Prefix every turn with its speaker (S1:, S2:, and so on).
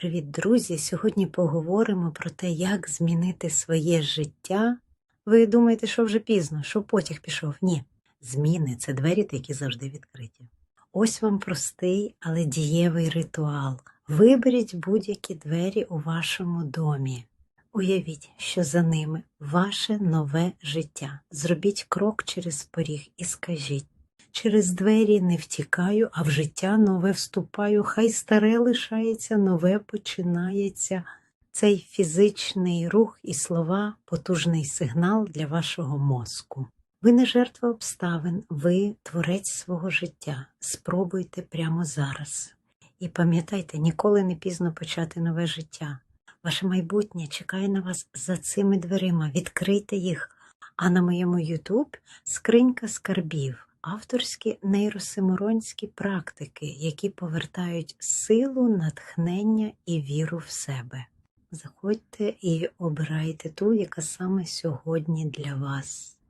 S1: Привіт, друзі! Сьогодні поговоримо про те, як змінити своє життя. Ви думаєте, що вже пізно, що потяг пішов? Ні. Зміни це двері, які завжди відкриті. Ось вам простий, але дієвий ритуал. Виберіть будь-які двері у вашому домі. Уявіть, що за ними ваше нове життя. Зробіть крок через поріг і скажіть. Через двері не втікаю, а в життя нове вступаю. Хай старе лишається, нове починається. Цей фізичний рух і слова потужний сигнал для вашого мозку. Ви не жертва обставин, ви творець свого життя. Спробуйте прямо зараз. І пам'ятайте, ніколи не пізно почати нове життя. Ваше майбутнє чекає на вас за цими дверима. Відкрийте їх. А на моєму YouTube скринька скарбів авторські нейросимуронські практики, які повертають силу, натхнення і віру в себе. Заходьте і обирайте ту, яка саме сьогодні для вас.